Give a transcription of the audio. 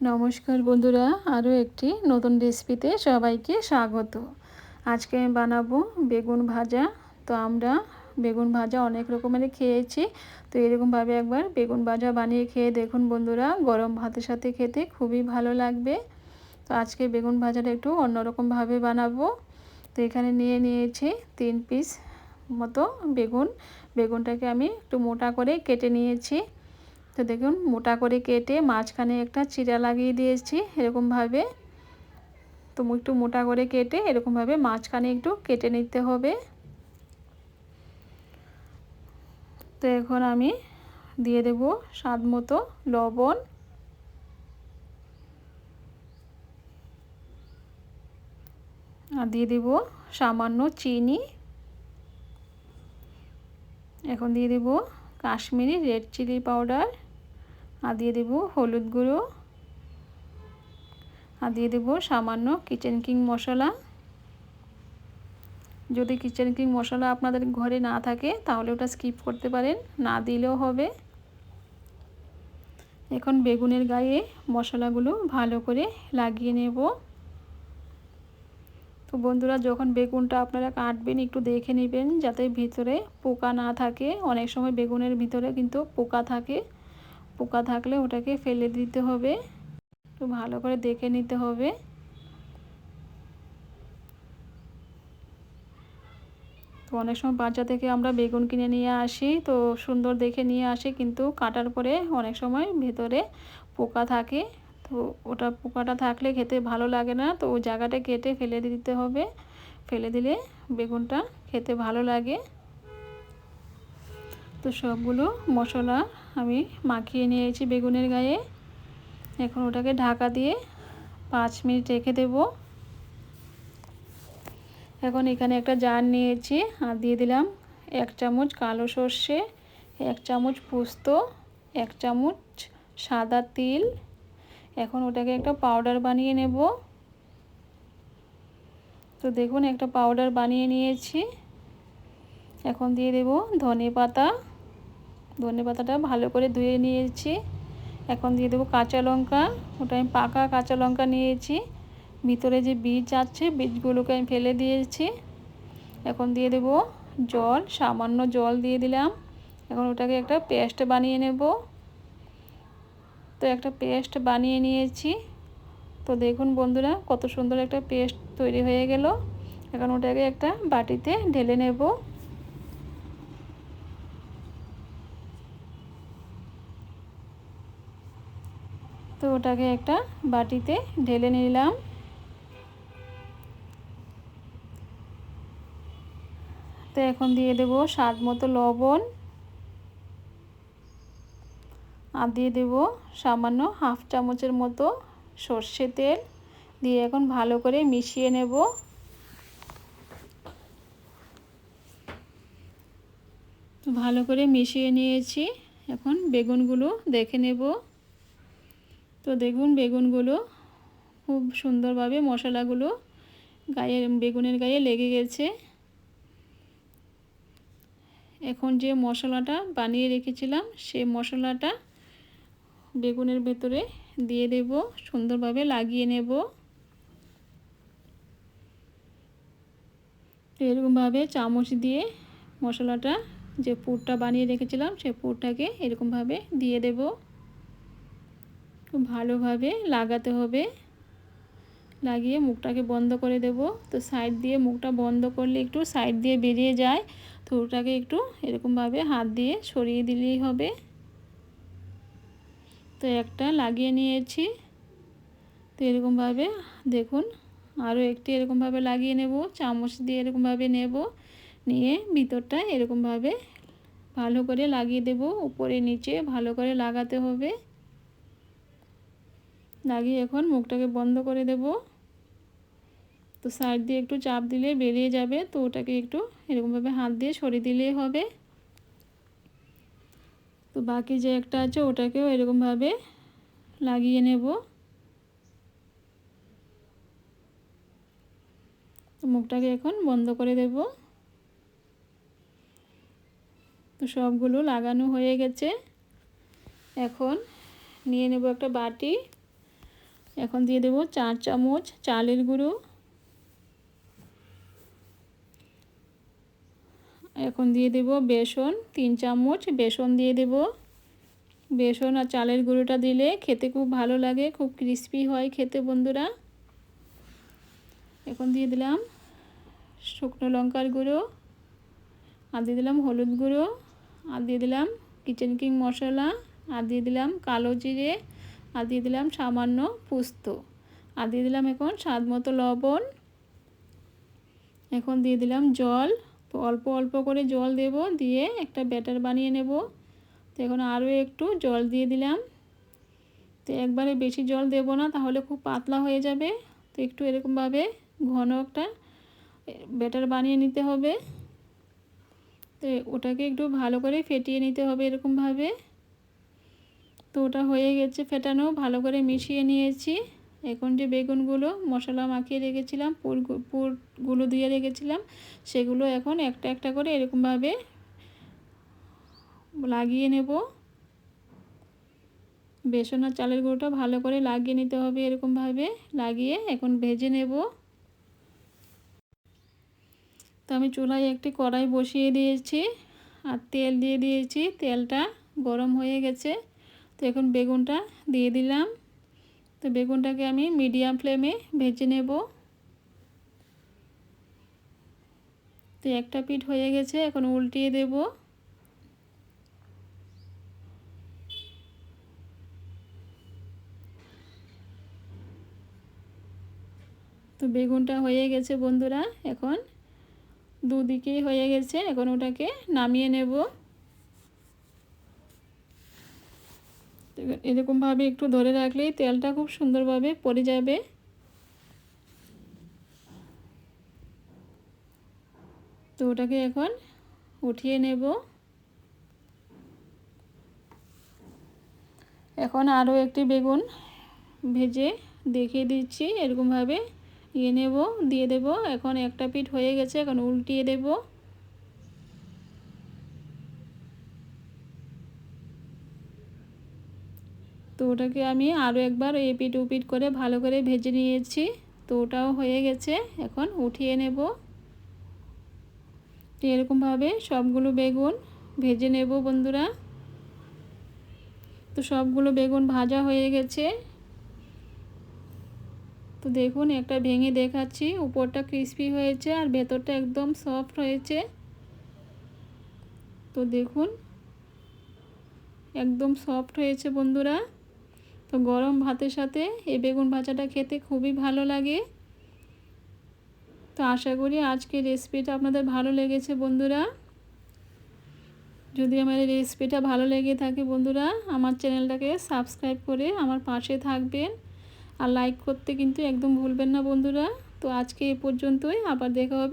নমস্কার বন্ধুরা, আরও একটি নতুন রেসিপিতে সবাইকে স্বাগত। আজকে আমি বানাবো বেগুন ভাজা। তো আমরা বেগুন ভাজা অনেক রকমের খেয়েছি। তো এরকমভাবে একবার বেগুন ভাজা বানিয়ে খেয়ে দেখুন বন্ধুরা, গরম ভাতের সাথে খেতে খুবই ভালো লাগবে। তো আজকে বেগুন ভাজাটা একটু অন্যরকমভাবে বানাবো। তো এখানে নিয়ে নিয়েছি তিন পিস মতো বেগুন। বেগুনটাকে আমি একটু মোটা করে কেটে নিয়েছি। তো দেখুন, মোটা করে কেটে মাঝখানে একটা চিরা লাগিয়ে দিয়েছি এরকমভাবে। তো একটু মোটা করে কেটে এরকমভাবে মাঝখানে একটু কেটে নিতে হবে। তো এখন আমি দিয়ে দেব স্বাদ মতো লবণ। আর দিয়ে দেব সামান্য চিনি। এখন দিয়ে দেব কাশ্মীরি রেড চিলি পাউডার। আর দিয়ে দেবো হলুদ গুঁড়ো। আর দিয়ে দেবো সামান্য কিচেন কিং মশলা। যদি কিচেন কিং মশলা আপনাদের ঘরে না থাকে, তাহলে ওটা স্কিপ করতে পারেন, না দিলেও হবে। এখন বেগুনের গায়ে মশলাগুলো ভালো করে লাগিয়ে নেব। তো বন্ধুরা, যখন বেগুনটা আপনারা কাটবেন, একটু দেখে নেবেন, যাতে ভিতরে পোকা না থাকে। অনেক সময় বেগুনের ভিতরে কিন্তু পোকা থাকে। পোকা থাকলে ওটাকে ফেলে দিতে হবে। একটু ভালো করে দেখে নিতে হবে। তো অনেক সময় বাজার থেকে আমরা বেগুন কিনে নিয়ে আসি, তো সুন্দর দেখে নিয়ে আসি, কিন্তু কাটার পরে অনেক সময় ভেতরে পোকা থাকে। তো ওটা পোকাটা থাকলে খেতে ভালো লাগে না, তো ওই জায়গাটা কেটে ফেলে দিতে হবে। ফেলে দিলে বেগুনটা খেতে ভালো লাগে। তো সবগুলো মশলা আমি মাখিয়ে নিয়েছি বেগুনের গায়ে। এখন ওটাকে ঢাকা দিয়ে পাঁচ মিনিট রেখে দেব। এখন এখানে একটা জার নিয়েছি আর দিয়ে দিলাম এক চামচ কালো সর্ষে, এক চামচ পোস্ত, এক চামচ সাদা তিল। এখন ওটাকে একটা পাউডার বানিয়ে নেব। তো দেখুন একটা পাউডার বানিয়ে নিয়েছি। এখন দিয়ে দেব ধনে পাতা। ধনে পাতাটা ভালো করে ধুয়ে নিয়েছি। এখন দিয়ে দেবো কাঁচা লঙ্কা। ওটা আমি পাকা কাঁচা লঙ্কা নিয়েছি। ভিতরে যে বীজ আছে, বীজগুলোকে আমি ফেলে দিয়েছি। এখন দিয়ে দেব জল, সামান্য জল দিয়ে দিলাম। এখন ওটাকে একটা পেস্ট বানিয়ে নেব। তো একটা পেস্ট বানিয়ে নিয়েছি। তো দেখুন বন্ধুরা, কত সুন্দর একটা পেস্ট তৈরি হয়ে গেল। এখন ওটাকে একটা বাটিতে ঢেলে নেব। তো ওটাকে একটা বাটিতে ঢেলে নিলাম। তো এখন দিয়ে দেব স্বাদ মতো লবণ। আর দিয়ে দেব সামান্য হাফ চামচের মতো সর্ষে তেল। দিয়ে এখন ভালো করে মিশিয়ে নেব। ভালো করে মিশিয়ে নিয়েছি। এখন বেগুনগুলো দেখে নেব। তো দেখুন বেগুনগুলো খুব সুন্দরভাবে মশলাগুলো গায়ে, বেগুনের গায়ে লেগে গেছে। এখন যে মশলাটা বানিয়ে রেখেছিলাম, সে মশলাটা বেগুনের ভেতরে দিয়ে দেব, সুন্দরভাবে লাগিয়ে নেব। এরকমভাবে চামচ দিয়ে মশলাটা যে পুরটা বানিয়ে রেখেছিলাম, সে পুরটাকে এরকমভাবে দিয়ে দেবো। খুব ভালোভাবে লাগাতে হবে। লাগিয়ে মুখটাকে বন্ধ করে দেব। তো সাইড দিয়ে মুখটা বন্ধ করলে একটু সাইড দিয়ে বেরিয়ে যায়। তো ওটাকে একটু এরকমভাবে হাত দিয়ে সরিয়ে দিলেই হবে। তো একটা লাগিয়ে নিয়েছি। তো এরকমভাবে দেখুন, আরও একটি এরকমভাবে লাগিয়ে নেব। চামচ দিয়ে এরকমভাবে নেব। নিয়ে ভিতরটা এরকমভাবে ভালো করে লাগিয়ে দেব। উপরে, নিচে ভালো করে লাগাতে হবে। লাগিয়ে এখন মুখটাকে বন্ধ করে দেব। তো সাইড দিয়ে একটু চাপ দিলে বেরিয়ে যাবে, তো ওটাকে একটু এরকমভাবে হাত দিয়ে সরিয়ে দিলেই হবে। তো বাকি যে একটা আছে ওটাকেও এরকমভাবে লাগিয়ে নেব। মুখটাকে এখন বন্ধ করে দেব। তো সবগুলো লাগানো হয়ে গেছে। এখন নিয়ে নেব একটা বাটি। এখন দিয়ে দেবো চার চামচ চালের গুঁড়ো। এখন দিয়ে দেব বেসন, তিন চামচ বেসন দিয়ে দেব। বেসন আর চালের গুঁড়োটা দিলে খেতে খুব ভালো লাগে, খুব ক্রিস্পি হয় খেতে বন্ধুরা। এখন দিয়ে দিলাম শুকনো লঙ্কার গুঁড়ো আর দিয়ে দিলাম হলুদ গুঁড়ো আর দিয়ে দিলাম কিচেন কিং মশলা আর দিয়ে দিলাম কালো জিরে আর দিয়ে দিলাম সামান্য পুস্ত। আর দিয়ে দিলাম এখন স্বাদ মতো লবণ। এখন দিয়ে দিলাম জল। তো অল্প অল্প করে জল দেব, দিয়ে একটা ব্যাটার বানিয়ে নেব। তো এখন আরও একটু জল দিয়ে দিলাম। তো একবারে বেশি জল দেব না, তাহলে খুব পাতলা হয়ে যাবে। তো একটু এরকমভাবে ঘন একটা ব্যাটার বানিয়ে নিতে হবে। তো ওটাকে একটু ভালো করে ফেটিয়ে নিতে হবে এরকমভাবে। তো ওটা হয়ে গেছে ফেটানো, ভালো করে মিশিয়ে নিয়েছি। এখন যে বেগুনগুলো মশলা মাখিয়ে রেখেছিলাম, পুর পুরগুলো দিয়ে রেখেছিলাম, সেগুলো এখন একটা একটা করে এরকমভাবে লাগিয়ে নেব। বেসন আর চালের গুঁড়োটা ভালো করে লাগিয়ে নিতে হবে এরকমভাবে, লাগিয়ে এখন ভেজে নেব। তো আমি চুলায় একটি কড়াই বসিয়ে দিয়েছি, আর তেল দিয়ে দিয়েছি, তেলটা গরম হয়ে গেছে। তো এখন বেগুনটা দিয়ে দিলাম। তো বেগুনটাকে আমি মিডিয়াম ফ্লেমে ভেজে নেব। তো একটা পিঠ হয়ে গেছে, এখন উল্টিয়ে দেব। তো বেগুনটা হয়ে গেছে বন্ধুরা, এখন দুদিকেই হয়ে গেছে, এখন ওটাকে নামিয়ে নেব। এরকমভাবে একটু ধরে রাখলেই তেলটা খুব সুন্দরভাবে পড়ে যাবে। তো ওটাকে এখন উঠিয়ে নেব। এখন আরও একটি বেগুন ভেজে দেখিয়ে দিচ্ছি। এরকমভাবে ইয়ে নেব, দিয়ে দেব। এখন একটা পিঠ হয়ে গেছে, এখন উল্টিয়ে দেবো। তো ওটাকে আমি আরও একবার এপিট উপিট করে ভালো করে ভেজে নিয়েছি। তো ওটাও হয়ে গেছে। এখন উঠিয়ে নেব। এরকমভাবে সবগুলো বেগুন ভেজে নেব বন্ধুরা। তো সবগুলো বেগুন ভাজা হয়ে গেছে। তো দেখুন, একটা ভেঙে দেখাচ্ছি। উপরটা ক্রিস্পি হয়েছে আর ভেতরটা একদম সফট হয়েছে। তো দেখুন, একদম সফট হয়েছে বন্ধুরা। তো গরম ভাতের সাথে এই বেগুন ভাজাটা খেতে খুবই ভালো লাগে। তো আশা করি আজকে রেসিপিটা আপনাদের ভালো লেগেছে বন্ধুরা। যদি আমার এই রেসিপিটা ভালো লেগে থাকে বন্ধুরা, আমার চ্যানেলটাকে সাবস্ক্রাইব করে আমার পাশে থাকবেন। আর লাইক করতে কিন্তু একদম ভুলবেন না বন্ধুরা। তো আজকে এ পর্যন্তই, আবার দেখা হবে।